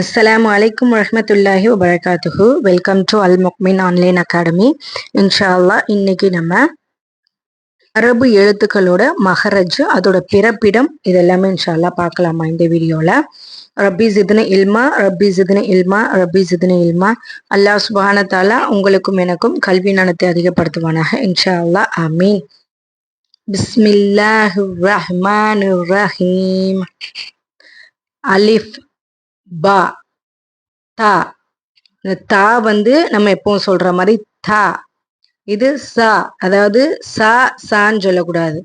அஸ்லாம் வலைக்கம் வரமத்துல்லாஹி வபரகாத்துஹு வெல்கம் டு அல் முக்மின் ஆன்லைன் அகாடமி இன்ஷா அல்லா இன்னைக்கு நம்ம அரபு எழுத்துக்களோட மஹரஜ் அதோட பிறப்பிடம் இதெல்லாமே இன்ஷால்லா பார்க்கலாமா இந்த வீடியோவில் ரப்பி ஜிதுனு இல்மா ரப்பி ஜிதுனு இல்மா ரப்பி ஜிதுனு இல்மா. அல்லாஹ் சுபானத்தாலா உங்களுக்கும் எனக்கும் கல்வி நலத்தை அதிகப்படுத்துவானாக. இன்ஷா அல்லா அமீன் பிஸ்மில்லாஹு ரஹ்மான் ரஹீம். அலிஃப் பா தா. இந்த தா வந்து நம்ம எப்பவும் சொல்ற மாதிரி தா. இது சா. அதாவது சா சான்னு சொல்லக்கூடாது.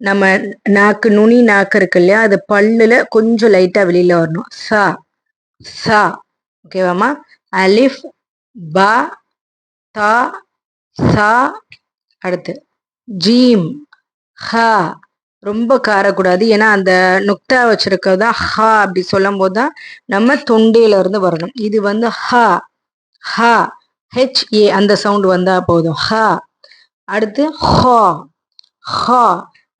நம்ம நாக்கு நுனி நாக்கு இருக்கு இல்லையா? அது பல்லுல கொஞ்சம் லைட்டா வெளியில வரணும். சா. சா. ஓகேவாமா அலிஃப் பா தா சா. அடுத்து ஜீம் ஹா. ரொம்ப காரக்கூடாது. ஏன்னா அந்த நுக்டா வச்சிருக்கிறது ஹா அப்படி சொல்லும் போது தான் நம்ம தொண்டையில இருந்து வரணும். இது வந்து ஹா ஹா ஹெச் ஏ அந்த சவுண்ட் வந்தா போதும். ஹா. அடுத்து ஹா ஹா.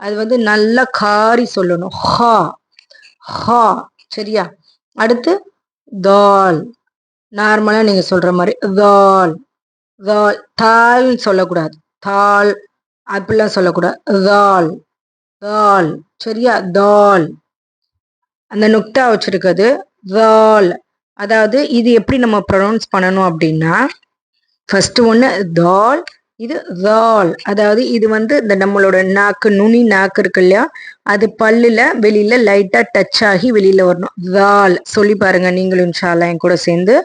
அது வந்து நல்லா காரி சொல்லணும். ஹா ஹா. சரியா? அடுத்து தால். நார்மலா நீங்க சொல்ற மாதிரி தால். தால் தால் சொல்லக்கூடாது. தால் அப்படிலாம் சொல்லக்கூடாது. தால். தால் சரியா? தால் அந்த நுக்தா வச்சிருக்கிறது. தால் அதாவது இது எப்படி நம்ம ப்ரொனவுன்ஸ் பண்ணணும் அப்படின்னா ஃபர்ஸ்ட் ஒன்று தால் இது தால் அதாவது இது வந்து இந்த நம்மளோட நாக்கு நுனி நாக்கு இருக்கு இல்லையா? அது பல்லுல வெளியில லைட்டா டச் ஆகி வெளியில வரணும். தால் சொல்லி பாருங்க நீங்களும் இன்ஷால்லா என் கூட சேர்ந்து.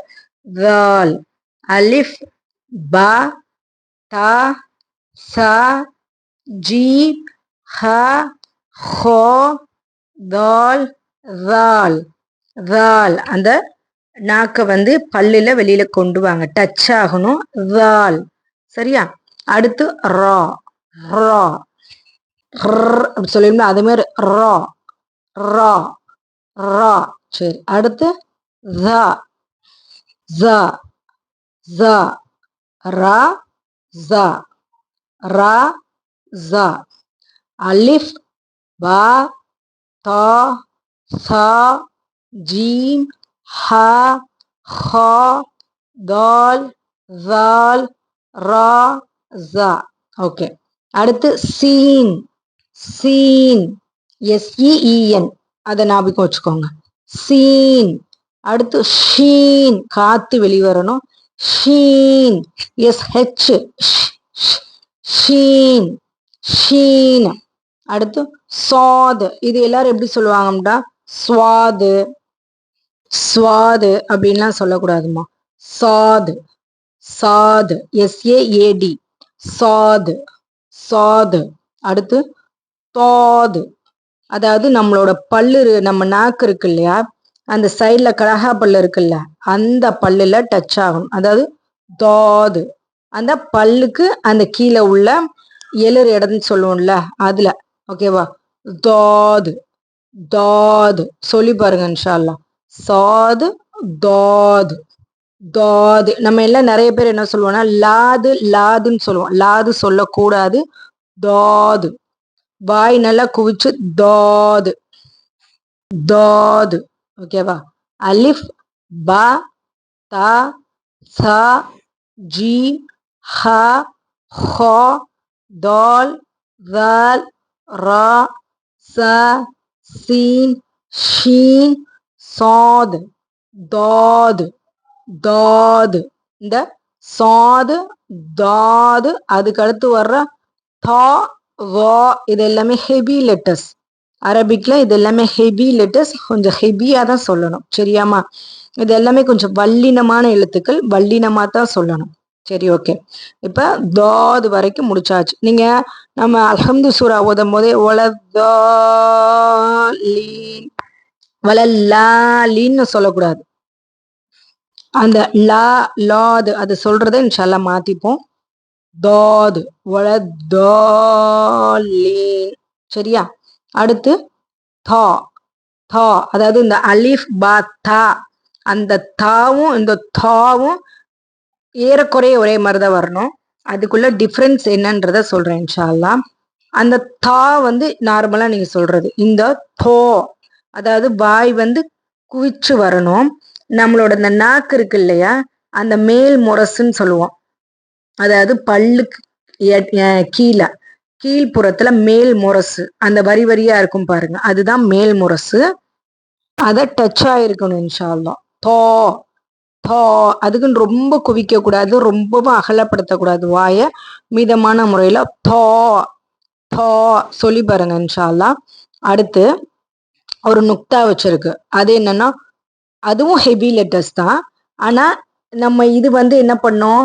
தால் அலிஃப் பா தா சா ஜீப் ஹ ஹோ தால் தால் தால் அந்த நாக்கை வந்து பல்லில் வெளியில கொண்டு வாங்க. டச் ஆகணும். தால் சரியா? அடுத்து ரா ரா அப்படி சொல்லிருந்தா அதே மாதிரி ரா ரா ரா சரி. அடுத்து த ஸ ஸ ரா ஸ ரா ஸ அலிஃப் பா தா சா ஜீம் ஹ ஹா தால் ஜால் ரா ஜா ஓகே. அடுத்து சீன். சீன். எஸ்இஇஎன் அதை ஞாபகம் வச்சுக்கோங்க. சீன். அடுத்து ஷீன். காத்து வெளிவரணும். ஷீன். S H. ஷீன். ஷீன். அடுத்து சுவாது. இது எல்லாரும் எப்படி சொல்லுவாங்கடா சுவாது. சுவாது அப்படின்லாம் சொல்லக்கூடாதுமா சாது. சாது. எஸ்ஏஏடி சாது. சாது. அடுத்து தாது. அதாவது நம்மளோட பல்லு நம்ம நாக்கு இருக்கு இல்லையா? அந்த சைடில் கடகா பல்லு இருக்குல்ல? அந்த பல்லுல டச் ஆகும். அதாவது தாது. அந்த பல்லுக்கு அந்த கீழே உள்ள எழுறு இடம்னு சொல்லுவோம்ல அதில். ஓகேவா தாது. தாது. சொல்லி பாருங்க இன்ஷால்லா சாது தாது. தாது. நம்ம எல்லாம் நிறைய பேர் என்ன சொல்லுவோம்னா லாது லாதுன்னு சொல்லுவோம். லாது சொல்லக்கூடாது. தாது. வாய் நல்லா குவிச்சு தாது. தாது. ஓகேவா அலிஃப் பா தா சா ஜி ஹ ஹ தால் தால் ரா ச சீன் ஷீன் சாது தாது தாது. இந்த சாது தாது அதுக்கு அடுத்து வர்ற தா வா இது எல்லாமே ஹெவி லெட்டர்ஸ் அரபிக்ல இது எல்லாமே ஹெவி லெட்டர்ஸ் கொஞ்சம் ஹெவியா தான் சொல்லணும். சரியாமா இது எல்லாமே கொஞ்சம் வல்லினமான எழுத்துக்கள் வல்லினமா தான் சொல்லணும். சரி ஓகே இப்ப தாது வரைக்கும் முடிச்சாச்சு. நீங்க நம்ம அலமது சூரா ஓதும் போதே ஒலதீன் வளல்லாலின்னு சொல்லக்கூடாது. அந்த லா லாது அது சொல்றத இன்ஷால்லா மாத்திப்போம். தாது வளதீன் சரியா? அடுத்து தா தா அதாவது இந்த அலிஃப் பா தா அந்த தாவும் இந்த தாவும் ஏறக்குறைய ஒரே மாதிரி தான் வரணும். அதுக்குள்ள டிஃப்ரென்ஸ் என்னன்றத சொல்றேன் இன்ஷால்லா அந்த தா வந்து நார்மலா நீங்க சொல்றது. இந்த தோ அதாவது வாய் வந்து குவிச்சு வரணும். நம்மளோட இந்த நாக்கு இருக்கு இல்லையா அந்த மேல் முரசுன்னு சொல்லுவோம். அதாவது பல்லுக்கு கீழே. கீழ்ப்புறத்துல மேல் முரசு. அந்த வரி வரியா இருக்கும் பாருங்க. அதுதான் மேல் முரசு. அதை டச் ஆயிருக்கணும் இன்ஷால்லாம் தோ. தா அதுக்குன்னு ரொம்ப குவிக்க கூடாது ரொம்பவும் அகலப்படுத்தக்கூடாது வாய மிதமான முறையில தா தா சொல்லி பாருங்க இன்ஷால்லா அடுத்து ஒரு நுக்தா வச்சிருக்கு. அது என்னன்னா அதுவும் ஹெவி லெட்டர்ஸ் தான். ஆனா நம்ம இது வந்து என்ன பண்ணோம்?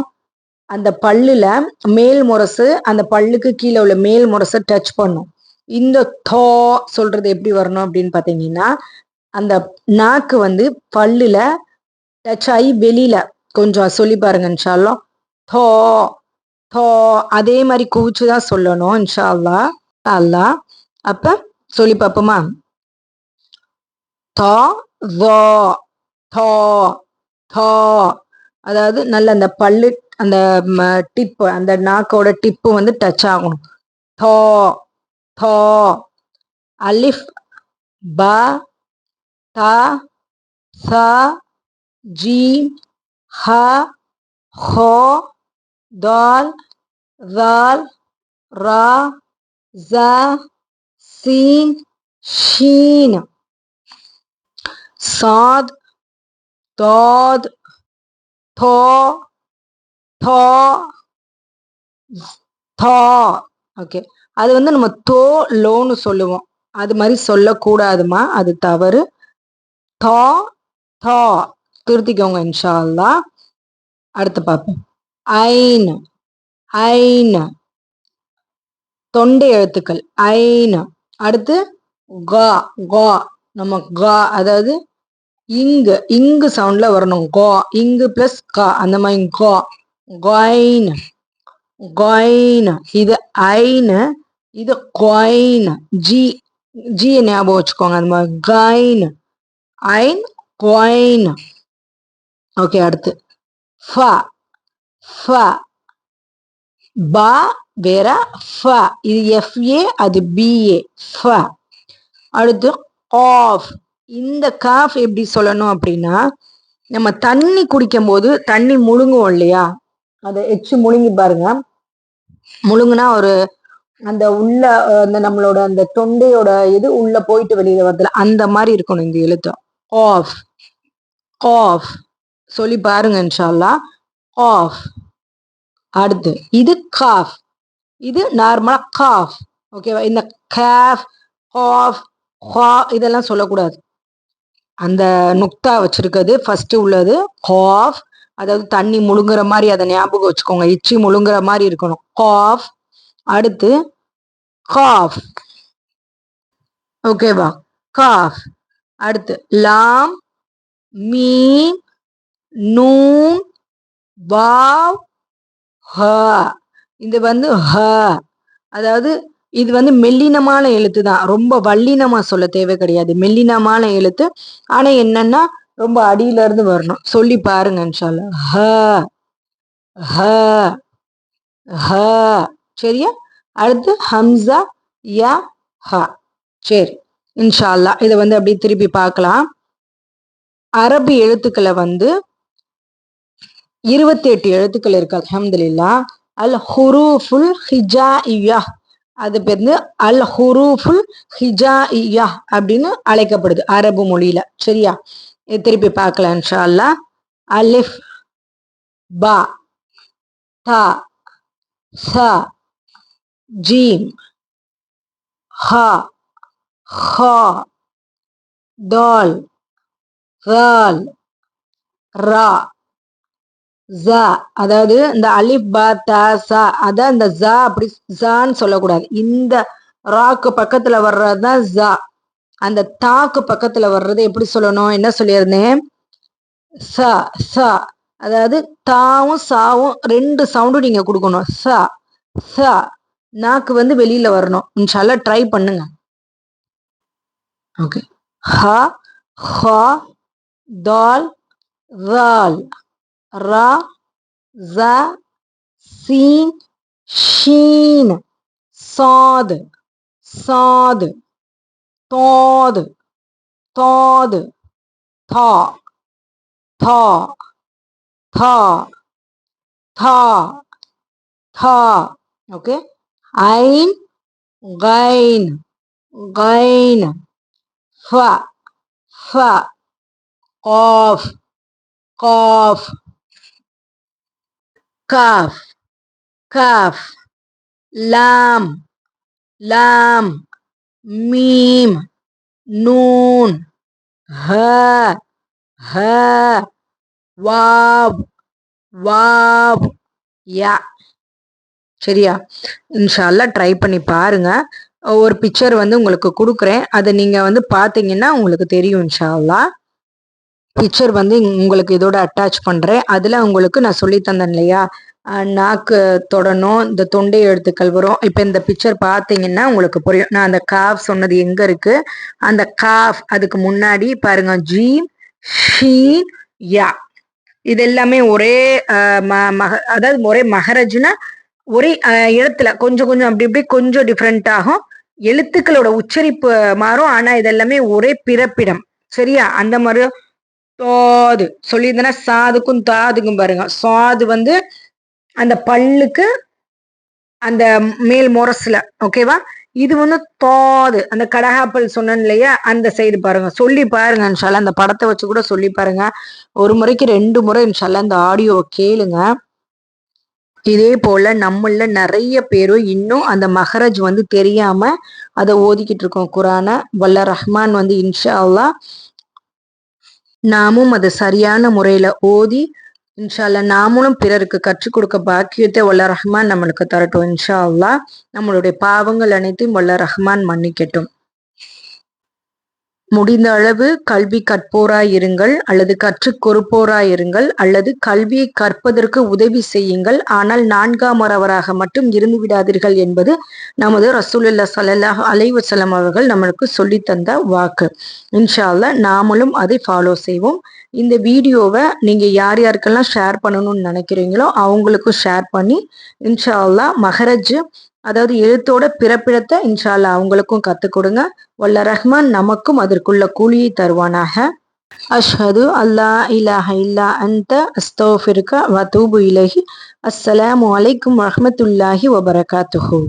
அந்த பல்லுல மேல் முரசு அந்த பல்லுக்கு கீழே உள்ள மேல் முரசை டச் பண்ணும். இந்த தோ சொல்றது எப்படி வரணும் அப்படின்னு பாத்தீங்கன்னா அந்த நாக்கு வந்து பல்லுல டச் ஆகி வெளியில. கொஞ்சம் சொல்லி பாருங்க இன்ஷால்லா தோ தோ அதே மாதிரி குவிச்சுதான் சொல்லணும் இன்ஷா அல்லா அல்லா அப்ப சொல்லி பார்ப்போமா? தோ தோ தோ. அதாவது நல்ல அந்த பல்லு அந்த டிப்பு அந்த நாக்கோட டிப்பு வந்து டச் ஆகணும். தோ தோ. அலிஃப் ப த ச ஜீம் ஹ ஹோ தால் ரால் ரா ஜ சீன் ஷீன் சாத் தாத் தோ தோ தா ஓகே அது வந்து நம்ம தோ லோன்னு சொல்லுவோம். அது மாதிரி சொல்லக்கூடாதுமா? அது தவறு. தா தா. திருத்திக்கோங்க இன்ஷா அல்லா அடுத்து பார்ப்போம். ஐன் ஐன். தொண்டை எழுத்துக்கள் ஐன். அடுத்து கா கா. நம்ம கா அதாவது இங்கு இங்கு சவுண்ட்ல வரணும். கா இங்கு பிளஸ் கா அந்த மாதிரி கா. கொயின் கொயின். இது ஐனு இது கொயின். ஜி ஜி ஞாபகம் வச்சுக்கோங்க அந்த மாதிரி. கைன் ஐன் கொயின். ஓகே அடுத்து. ஃப. ஃப. பா. வேற ஃப. இது எஃப்ஏ அது பிஏ ஃப. அடுத்து ஆஃப். இந்த காஃப் எப்படி சொல்லணும் அப்படின்னா நம்ம தண்ணி குடிக்கும் போது தண்ணி முழுங்குவோம் இல்லையா? அதை எச்சு முழுங்கி பாருங்க. முழுங்குனா ஒரு அந்த உள்ள அந்த நம்மளோட அந்த தொண்டையோட இது உள்ள போயிட்டு வெளியில வரதுல அந்த மாதிரி இருக்கணும் இந்த எழுத்து. ஆஃப். ஆஃப். சொல்லி பாருங்க இன்ஷால்லா ஆஃப் அடுத்து இது காஃப் இது நார்மலா காஃப் ஓகேவா இந்த கேஃப் ஆஃப் இதெல்லாம் சொல்லக்கூடாது. அந்த நுக்தா வச்சிருக்கிறது ஃபர்ஸ்ட் உள்ளது காஃப் அதாவது தண்ணி முழுங்குற மாதிரி அதை ஞாபகம் வச்சுக்கோங்க. இச்சி முழுங்குற மாதிரி இருக்கணும். காஃப் அடுத்து காஃப் ஓகேவா காஃப் அடுத்து லாம் மீன் நூன் வாவ் ஹ. இது வந்து ஹ. அதாவது இது வந்து மெல்லினமான எழுத்து தான். ரொம்ப வல்லினமா சொல்ல தேவை கிடையாது. மெல்லினமான எழுத்து. ஆனா என்னன்னா ரொம்ப அடியில இருந்து வரணும். சொல்லி பாருங்க இன்ஷால்ல ஹ. ஹ. ஹ. சரியா? அடுத்து ஹம்சா யா ஹ. சரி. இன்ஷால்லா இதை வந்து அப்படியே திருப்பி பார்க்கலாம். அரபு எழுத்துக்களை வந்து இருபத்தி எட்டு எழுத்துக்கள் இருக்கு அஹமதுல்லா அல் ஹுரூஃபுல் ஹிஜா இயா அது பேர் வந்து அல் ஹுரூஃபுல் ஹிஜா இயா அப்படின்னு அழைக்கப்படுது அரபு மொழியில. சரியா? திருப்பி பார்க்கலாம் இன்ஷா அல்லா அலிஃப் பா தா ச ஜீம் ஹா ஹா தால் ரால் ரா. ஜா அதாவது இந்த அலிப் பா தா சா. அதான் இந்த ஜா அப்படி ஜான்னு சொல்லக்கூடாது. இந்த ராக்கு பக்கத்துல வர்றதுதான் ஜா அந்த தாக்கு பக்கத்துல வர்றது எப்படி சொல்லணும்? என்ன சொல்லியிருந்தேன்? ச ச. அதாவது தாவும் சாவும் ரெண்டு சவுண்டும் நீங்க கொடுக்கணும். ச ச. நாக்கு வந்து வெளியில வரணும். இன்ஷால்ல ட்ரை பண்ணுங்க. ஓகே ஹ ஹ தால் ரால் ra, za, sin, sheen, sod, sod, tod, tod, thaw, thaw, thaw, thaw, thaw. Okay? Ain, gain, gain, fa, fa, cough, cough. காஃப் காஃப் லாம் லாம் மீம் நூன் ஹ ஹ வாவ் வாவ் யா சரியா? இன்ஷால்லாம் ட்ரை பண்ணி பாருங்க. ஒரு பிக்சர் வந்து உங்களுக்கு கொடுக்குறேன். அதை நீங்கள் வந்து பார்த்தீங்கன்னா உங்களுக்கு தெரியும் இன்ஷால்லா பிக்சர் வந்து உங்களுக்கு இதோட அட்டாச் பண்ணுறேன் அதில் உங்களுக்கு நான் சொல்லி தந்தேன் இல்லையா? நாக்கு தொடணும் இந்த தொண்டை எழுத்துக்கள் வரும் இப்போ இந்த பிக்சர் பார்த்தீங்கன்னா உங்களுக்கு புரியும். நான் அந்த காஃப் சொன்னது எங்கே இருக்குது அந்த காஃப் அதுக்கு முன்னாடி பாருங்க ஜி ஷீ யா இது எல்லாமே ஒரே மக அதாவது ஒரே மகரஜ்னா ஒரே இடத்துல கொஞ்சம் கொஞ்சம் அப்படி இப்படி கொஞ்சம் டிஃப்ரெண்ட் ஆகும். எழுத்துக்களோட உச்சரிப்பு மாறும். ஆனா இதெல்லாமே ஒரே பிறப்பிடம். சரியா? அந்த மாதிரி தோது. சொல்லியிருந்தேன்னா சாதுக்கும் தாதுக்கும் பாருங்க. சாது வந்து அந்த பல்லுக்கு அந்த மேல் முரசுல ஓகேவா? இது வந்து தோது. அந்த கடகாப்பல் சொன்னேன் இல்லையா? அந்த சைடு பாருங்க. சொல்லி பாருங்க இன்ஷால்லா அந்த படத்தை வச்சு கூட சொல்லி பாருங்க. ஒரு முறைக்கு ரெண்டு முறை இன்ஷால்லா அந்த ஆடியோவை கேளுங்க. இதே போல நம்மள நிறைய பேரும் இன்னும் அந்த மஹரஜ் வந்து தெரியாம அதை ஓதிக்கிட்டு இருக்கோம். குரான வல்ல ரஹ்மான் வந்து இன்ஷா அல்லா நாமும் அதை சரியான முறையில ஓதி இன்ஷால்லா நாமளும் பிறருக்கு கற்றுக் கொடுக்க பாக்கியத்தை வல்ல ரஹ்மான் நம்மளுக்கு தரட்டும். இன்ஷா அல்லா நம்மளுடைய பாவங்கள் அனைத்தையும் வல்ல ரஹ்மான் மன்னிக்கட்டும். முடிந்த அளவு கல்வி கற்போராயிருங்கள் அல்லது கற்றுக் கொடுப்போராயிருங்கள் அல்லது கல்வியை கற்பதற்கு உதவி செய்யுங்கள். ஆனால் நான்காம் வரவராக மட்டும் இருந்து விடாதீர்கள் என்பது நமது ரசூலுல்லா சல்லாஹ் அலைவசலம் அவர்கள் நம்மளுக்கு சொல்லி தந்த வாக்கு. இன்ஷா நாமளும் அதை ஃபாலோ செய்வோம். இந்த வீடியோவை நீங்கள் யார் யாருக்கெல்லாம் ஷேர் பண்ணணும்னு நினைக்கிறீங்களோ அவங்களுக்கும் ஷேர் பண்ணி இன்ஷால்லா மஹரஜ் அதாவது எழுத்தோட பிறப்பிடத்தை இன்ஷால்லா அவங்களுக்கும் கற்றுக் கொடுங்க. வல்ல ரஹ்மான் நமக்கும் அதற்குள்ள கூலியை தருவானாக. அஷ்ஹது அல்லா இலாஹ இல்லா அந்த அஸ்தோஃபிருக்க வதூபு இலஹி. அஸ்ஸலாமு அலைக்கும் வரமத்துல்லாஹி வபரகாத்துஹூ.